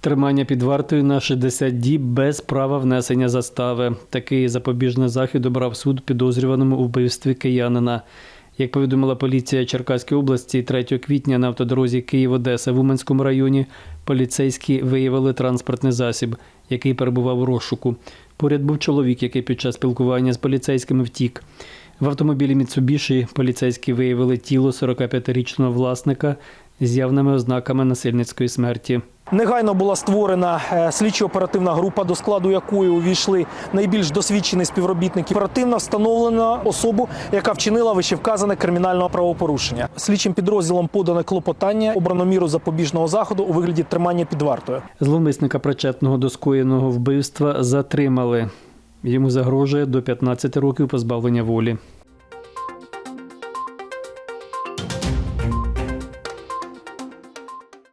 Тримання під вартою на 60 діб без права внесення застави. Такий запобіжний захід обрав суд підозрюваному у вбивстві киянина. Як повідомила поліція Черкаської області, 3 квітня на автодорозі Київ-Одеса в Уманському районі поліцейські виявили транспортний засіб, який перебував у розшуку. Поряд був чоловік, який під час спілкування з поліцейськими втік. В автомобілі Міцубіші поліцейські виявили тіло 45-річного власника з явними ознаками насильницької смерті. Негайно була створена е, слідчо-оперативна група, до складу якої увійшли найбільш досвідчені співробітники. Оперативно встановлено особу, яка вчинила вищевказане кримінальне правопорушення. Слідчим підрозділом подане клопотання, обрано міру запобіжного заходу у вигляді тримання під вартою. Зловмисника причетного до скоєного вбивства затримали. Йому загрожує до 15 років позбавлення волі.